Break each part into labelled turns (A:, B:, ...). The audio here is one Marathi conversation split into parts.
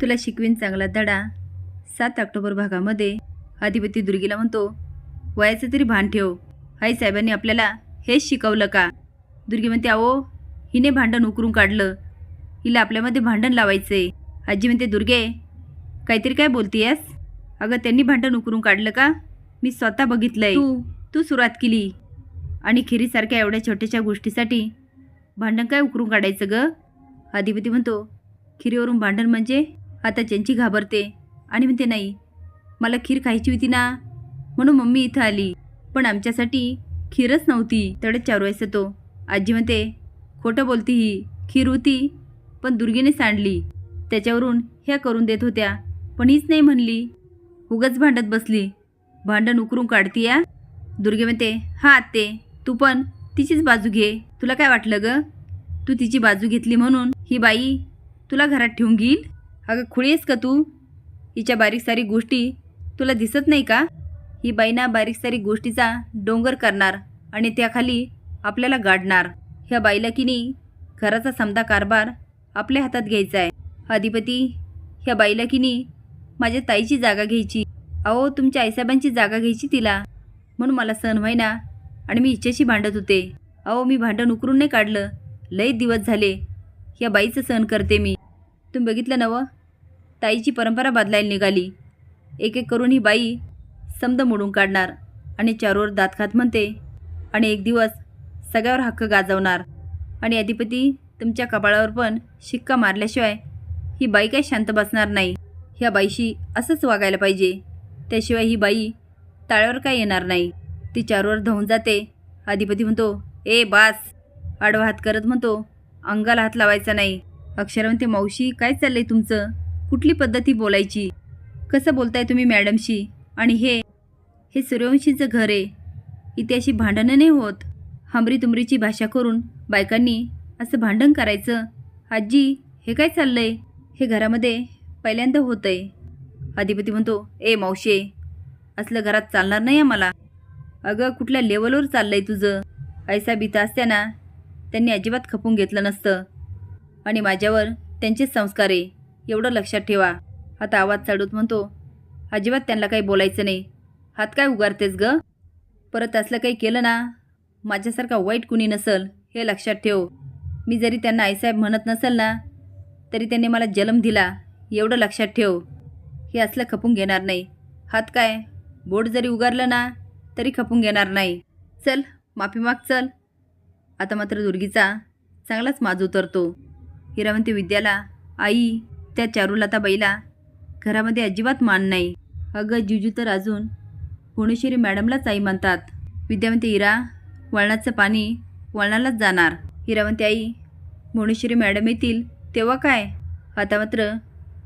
A: तुला शिकवीन चांगला धडा. सात ऑक्टोबर भागामध्ये अधिपती दुर्गीला म्हणतो वयाचं तरी भान ठेव. आई साहेबांनी आपल्याला हेच शिकवलं का? दुर्गी म्हणते अहो हिने भांडण उकरून काढलं. हिला आपल्यामध्ये भांडण लावायचंय. आजी म्हणते दुर्गे काहीतरी काय बोलतीयस? अगं त्यांनी भांडण उकरून काढलं का? मी स्वतः बघितलंय. तू तू सुरुवात केली. आणि खिरीसारख्या एवढ्या छोट्याशा गोष्टीसाठी भांडण काय उकरून काढायचं ग? अधिपती म्हणतो खिरीवरून भांडण म्हणजे आता ज्यांची घाबरते. आणि म्हणते नाही मला खीर खायची होती ना. म्हणून मम्मी इथं आली. पण आमच्यासाठी खीरच नव्हती. तडच चारू वाजता तो आजी म्हणते खोटं बोलती ही खीर होती पण दुर्गीने सांडली. त्याच्यावरून ह्या करून देत होत्या पण हीच नाही म्हणली. उगाच भांडत बसली. भांडण उकरून काढती या? दुर्गे म्हणते हा आत्ते तू पण तिचीच बाजू घे. तुला काय वाटलं ग? तू तिची बाजू घेतली म्हणून ही बाई तुला घरात ठेवून घेईल? अगं खुळी आहेस का तू? हिच्या बारीक सारी गोष्टी तुला दिसत नाही का? ही बाईना बारीक सारी गोष्टीचा डोंगर करणार आणि त्याखाली आपल्याला गाडणार. ह्या बाईला की नाही घराचा समदा कारभार आपल्या हातात घ्यायचा आहे. अधिपती ह्या बाईला की नाही माझ्या ताईची जागा घ्यायची. अहो तुमच्या आईसाहेबांची जागा घ्यायची तिला. म्हणून मला सण व्हायना आणि मी हिच्याशी भांडत होते. अहो मी भांडण उकरून नाही काढलं. लई दिवस झाले. ह्या बाईचं सहन करते मी. तुम्ही बघितलं नवं? ताईची परंपरा बदलायला निघाली. एक एक करून ही बाई समद मोडून काढणार आणि चारोवर दात खात म्हणते आणि एक दिवस सगळ्यावर हक्क गाजवणार. आणि अधिपती तुमच्या कपाळावर पण शिक्का मारल्याशिवाय ही बाई काही शांत बसणार नाही. ह्या बाईशी असंच वागायला पाहिजे. त्याशिवाय ही बाई ताळ्यावर काय येणार नाही. ती चारोवर धावून जाते. अधिपती म्हणतो ए बास. आडवा हात करत म्हणतो अंगाला हात लावायचा नाही. अक्षरा म्हणते मावशी काय चाललंय तुमचं? कुठली पद्धती बोलायची? कसं बोलताय तुम्ही मॅडमशी? आणि हे हे सूर्यवंशीचं घर आहे. इथे अशी भांडणं नाही होत. हमरी तुमरीची भाषा करून बायकांनी असं भांडण करायचं. आजी हे काय चाललंय? हे घरामध्ये पहिल्यांदा होतंय. अधिपती म्हणतो ए मावशे असलं घरात चालणार नाही आम्हाला. अगं कुठल्या लेवलवर चाललंय तुझं? ऐसा बिता असत्याना त्यांनी अजिबात खपून घेतलं नसतं. आणि माझ्यावर त्यांचेच संस्कार आहे. एवढं लक्षात ठेवा. आता आवाज चढूत म्हणतो अजिबात त्यांना काही बोलायचं नाही. हात काय उगारतेस ग? परत असलं काही केलं ना? माझ्यासारखा वाईट कुणी नसल हे लक्षात ठेव. मी जरी त्यांना आईसाहेब म्हणत नसेल ना तरी त्यांनी मला जन्म दिला एवढं लक्षात ठेव. हे असलं खपून घेणार नाही. हात काय? बोट जरी उगारलं ना तरी खपून घेणार नाही. चल माफी माग चल. आता मात्र दुर्गीचा चांगलाच माज उतरतो. हिरावंती विद्याला आई त्या चारुलताबाईला घरामध्ये अजिबात मान नाही. अगं जुजू तर अजून भुवनेश्वरी मॅडमलाच आई म्हणतात विद्यावंती हिरा वळणाचं पाणी वळणालाच जाणार. हिरावंती आई भुवनेश्वरी मॅडम येतील तेव्हा काय आता मात्र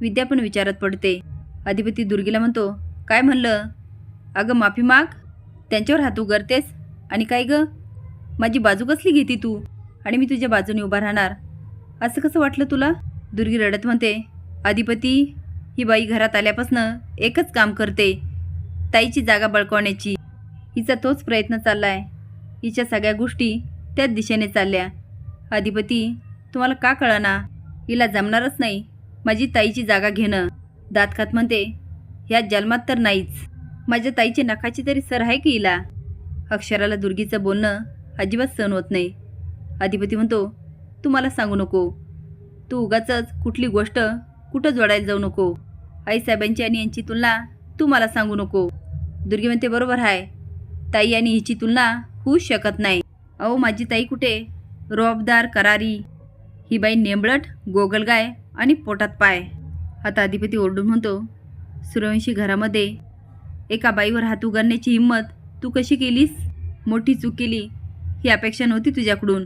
A: विद्या पण विचारात पडते. अधिपती दुर्गीला म्हणतो काय म्हणलं? अगं माफी माग. त्यांच्यावर हात उगारतेस आणि काय गं? माझी बाजू कसली घेती तू? आणि मी तुझ्या बाजूने उभा राहणार. असं कसं वाटलं तुला? दुर्गी रडत म्हणते अधिपती ही बाई घरात आल्यापासनं एकच काम करते ताईची जागा बळकवण्याची. हिचा तोच प्रयत्न चालला आहे हिच्या सगळ्या गोष्टी त्याच दिशेने चालल्या. अधिपती तुम्हाला का कळना? हिला जमणारच नाही माझी ताईची जागा घेणं. दातखात म्हणते ह्या जन्मात तर नाहीच. माझ्या ताईच्या नखाची तरी सर आहे की हिला? अक्षराला दुर्गीचं बोलणं अजिबात सहन होत नाही. अधिपती म्हणतो तू मला सांगू नको. तू उगाच कुठली गोष्ट कुठं जोडायला जाऊ नको. आईसाहेबांची आणि यांची तुलना तू मला सांगू नको. दुर्गी म्हणते बरोबर आहे ताई आणि हिची तुलना होऊच शकत नाही. अहो माझी ताई कुठे? रोबदार करारी. ही बाई नेंबळट गोगलगाय आणि पोटात पाय. आता अधिपती ओरडून म्हणतो सूर्यवंशी घरामध्ये एका बाईवर हात उगारण्याची हिंमत तू कशी केलीस? मोठी चूक केली. ही अपेक्षा नव्हती तुझ्याकडून.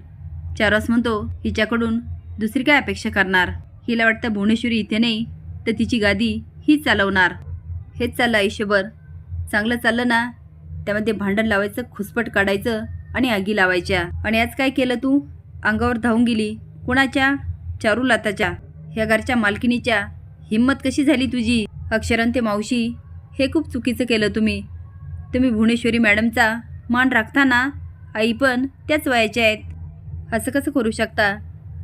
A: चारस म्हणतो हिच्याकडून दुसरी काय अपेक्षा करणार? हिला वाटतं भुवनेश्वरी इथे नाही तर तिची गादी ही चालवणार. हेच चाललं आयुष्यभर. चांगलं चाललं ना त्यामध्ये भांडण लावायचं खुसपट काढायचं आणि आगी लावायच्या. आणि आज काय केलं तू? अंगावर धावून गेली. कुणाच्या? चारुलाताच्या ह्या घरच्या मालकिनीच्या हिंमत कशी झाली तुझी? अक्षरांते मावशी हे खूप चुकीचं केलं तुम्ही. तुम्ही भुवनेश्वरी मॅडमचा मान राखता ना? आई पण त्याच वयाच्या आहेत. असं कसं करू शकता?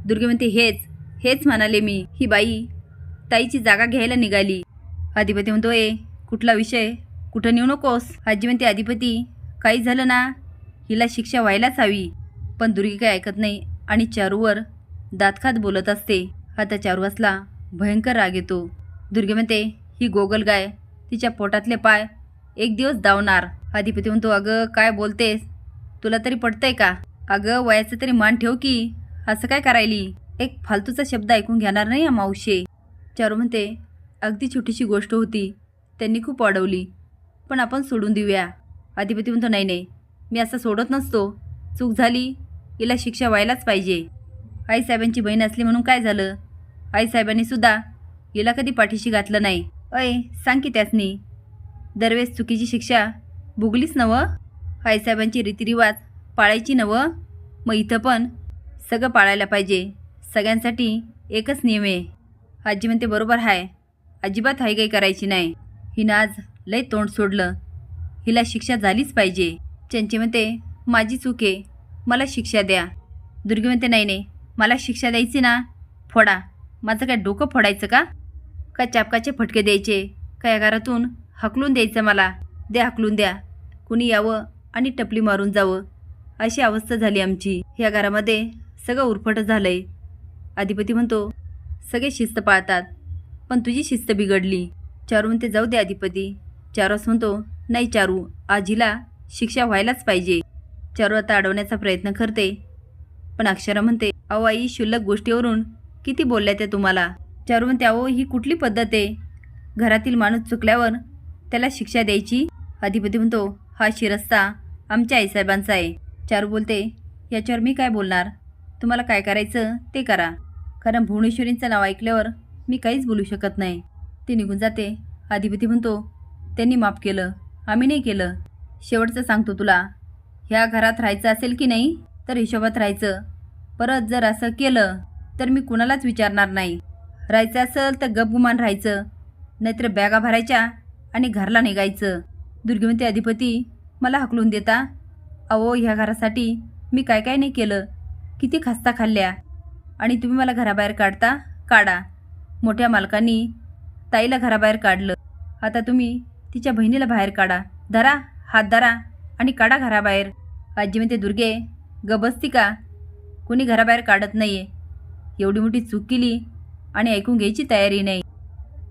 A: दुर्गे म्हणते हेच हेच म्हणाले मी. ही बाई ताईची जागा घ्यायला निघाली. अधिपती म्हणतो ए कुठला विषय? कुठं नेऊ नकोस? आजी म्हणते अधिपती काही झालं ना हिला शिक्षा व्हायलाच हवी. पण दुर्गी काही ऐकत नाही आणि चारूवर दातखात बोलत असते. आता चारुवासला भयंकर राग येतो. दुर्गे म्हणते ही गोगल गाय तिच्या पोटातले पाय एक दिवस धावणार अधिपती म्हणतो अगं काय बोलतेस? तुला तरी पटतंय का? अगं वयाचं तरी मान ठेव की. असं काय करायली? एक फालतूचा शब्द ऐकून घेणार नाही या मावशे. चारू म्हणते अगदी छोटीशी गोष्ट होती. त्यांनी खूप वाढवली पण आपण सोडून देऊया. अधिपती म्हणतो नाही नाही. मी असं सोडत नसतो. चूक झाली. हिला शिक्षा व्हायलाच पाहिजे. आईसाहेबांची बहीण असली म्हणून काय झालं? आईसाहेबांनी सुद्धा हिला कधी पाठीशी घातलं नाही. अय सांग की त्यासनी. दरवेळेस चुकीची शिक्षा भुगलीच नवं आईसाहेबांची रीतिरिवाज पाळायची नवं? मग इथं पण. सगळं पाळायला पाहिजे. सगळ्यांसाठी एकच नियम आहे. आजी म्हणते बरोबर आहे अजिबात हाय काही करायची नाही. हिनं आज लय तोंड सोडलं. हिला शिक्षा झालीच पाहिजे. चंची म्हणते माझी चूक आहे. मला शिक्षा द्या. दुर्गी म्हणते नाही नाही. मला शिक्षा द्यायची ना? फोडा. माझं काय डोकं फोडायचं का? का चापकाचे फटके द्यायचे? का या घरातून हकलून द्यायचं मला? द्या हकलून द्या. कुणी यावं आणि टपली मारून जावं. अशी अवस्था झाली आमची. या घरामध्ये सगळं उरफट झालं आहे अधिपती म्हणतो सगळे शिस्त पाळतात पण तुझी शिस्त बिघडली. चारू म्हणते जाऊ दे अधिपती. चारूस म्हणतो नाही चारू आजीला शिक्षा व्हायलाच पाहिजे. चारू आता अडवण्याचा प्रयत्न करते पण अक्षरा म्हणते अहो आई शुल्लक गोष्टीवरून किती बोलल्या त्या तुम्हाला? चारू म्हणते अहो ही कुठली पद्धत आहे? घरातील माणूस चुकल्यावर त्याला शिक्षा द्यायची? अधिपती म्हणतो हा शिरस्ता आमच्या आईसाहेबांचा आहे. चारू बोलते याच्यावर मी काय बोलणार? तुम्हाला काय करायचं ते करा. कारण भुवनेश्वरींचं नाव ऐकल्यावर मी काहीच बोलू शकत नाही. ते निघून जाते. अधिपती म्हणतो त्यांनी माफ केलं. आम्ही नाही केलं. शेवटचं सांगतो तुला. ह्या घरात राहायचं असेल की नाही तर हिशोबात राहायचं. परत जर असं केलं तर मी कुणालाच विचारणार नाही. राहायचं असेल तर गपगुमान राहायचं. नाहीतर बॅगा भरायच्या आणि घरला निघायचं. दुर्गमती अधिपती मला हकलून देता? अहो ह्या घरासाठी मी काय काय नाही केलं. किती खास्ता खाल्ल्या. आणि तुम्ही मला घराबाहेर काढता? काढा. मोठ्या मालकांनी ताईला घराबाहेर काढलं. आता तुम्ही तिच्या बहिणीला बाहेर काढा. धरा हात धरा आणि काढा घराबाहेर. आजी म्हणते दुर्गे गबसती का? कुणी घराबाहेर काढत नाही आहे एवढी मोठी चूक केली आणि ऐकून घ्यायची तयारी नाही.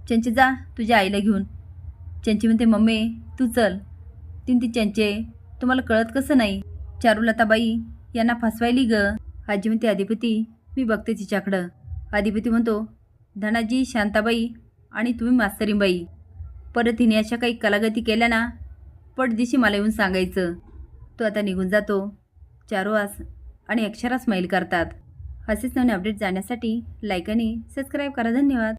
A: चंचे जा तुझ्या आईला घेऊन. चंची म्हणते मम्मी तू चल. तीन ती चंचे तुम्हाला कळत कसं नाही? चारुलताबाई यांना फसवायली ग. आजी म्हणते अधिपती मी बघते तिच्याकडं. अधिपती म्हणतो धनाजी शांताबाई आणि तुम्ही मास्तरीबाई. परत हिने अशा काही कलागती केल्या ना पटदिशी मला येऊन सांगायचं. तो आता निघून जातो. चारोआस आणि अक्षरा स्माईल करतात. असेच नवीन अपडेट जाण्यासाठी लाईक आणि सबस्क्राईब करा. धन्यवाद.